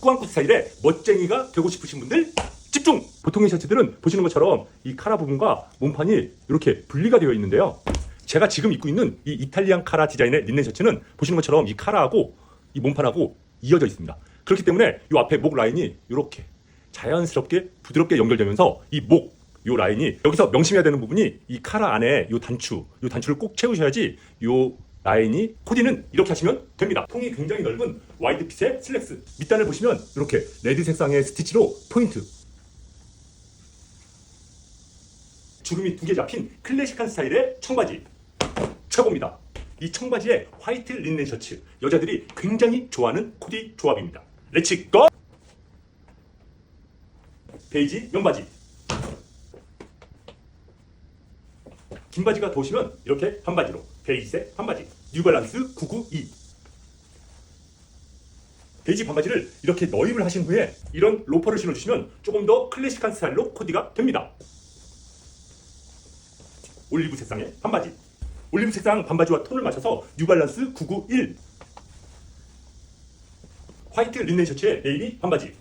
꾸안꾸 스타일의 멋쟁이가 되고 싶으신 분들 집중! 보통의 셔츠들은 보시는 것처럼 이 카라 부분과 몸판이 이렇게 분리가 되어 있는데요. 제가 지금 입고 있는 이 이탈리안 카라 디자인의 린넨 셔츠는 보시는 것처럼 이 카라하고 이 몸판하고 이어져 있습니다. 그렇기 때문에 이 앞에 목 라인이 이렇게 자연스럽게 부드럽게 연결되면서 이 목, 요 라인이 여기서 명심해야 되는 부분이 이 카라 안에 요 단추, 요 단추를 꼭 채우셔야지 요 라인이 코디는 이렇게 하시면 됩니다. 통이 굉장히 넓은 와이드핏의 슬랙스 밑단을 보시면 이렇게 레드 색상의 스티치로 포인트 주름이 두 개 잡힌 클래식한 스타일의 청바지 최고입니다. 이 청바지에 화이트 린넨 셔츠 여자들이 굉장히 좋아하는 코디 조합입니다. 렛츠 고! 베이지 면바지 긴 바지가 더우시면 이렇게 반바지로 베이지색 반바지 뉴발란스 992 베이지 반바지를 이렇게 너입을 하신 후에 이런 로퍼를 신어주시면 조금 더 클래식한 스타일로 코디가 됩니다. 올리브 색상의 반바지. 올리브 색상 반바지와 톤을 맞춰서 뉴발란스 991 화이트 린넨 셔츠에 네이비 반바지